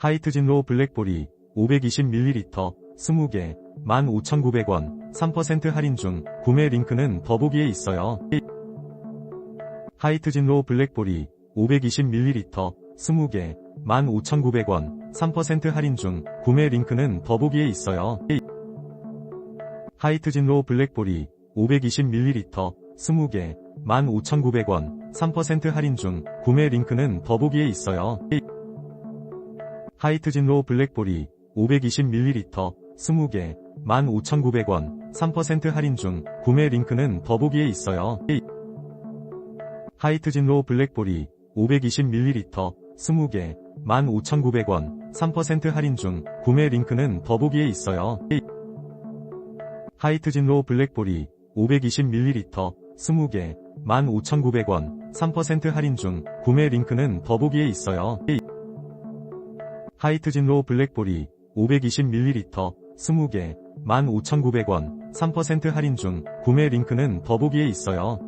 하이트 진로 블랙보리 520ml 20개 15,900원 3% 할인 중 구매 링크는 더보기에 있어요. 하이트 진로 블랙보리 520ml 20개 15,900원 3% 할인 중 구매 링크는 더보기에 있어요. 하이트 진로 블랙보리 520ml 20개 15,900원 3% 할인 중 구매 링크는 더보기에 있어요. 하이트 진로 블랙보리 520ml 20개 15,900원 3% 할인 중 구매 링크는 더보기에 있어요. 하이트 진로 블랙보리 520ml 20개 15,900원 3% 할인 중 구매 링크는 더보기에 있어요. 하이트 진로 블랙보리 520ml 20개 15,900원 3% 할인 중 구매 링크는 더보기에 있어요. 하이트 진로 블랙보리 520ml 20개 15,900원 3% 할인 중 구매 링크는 더보기에 있어요.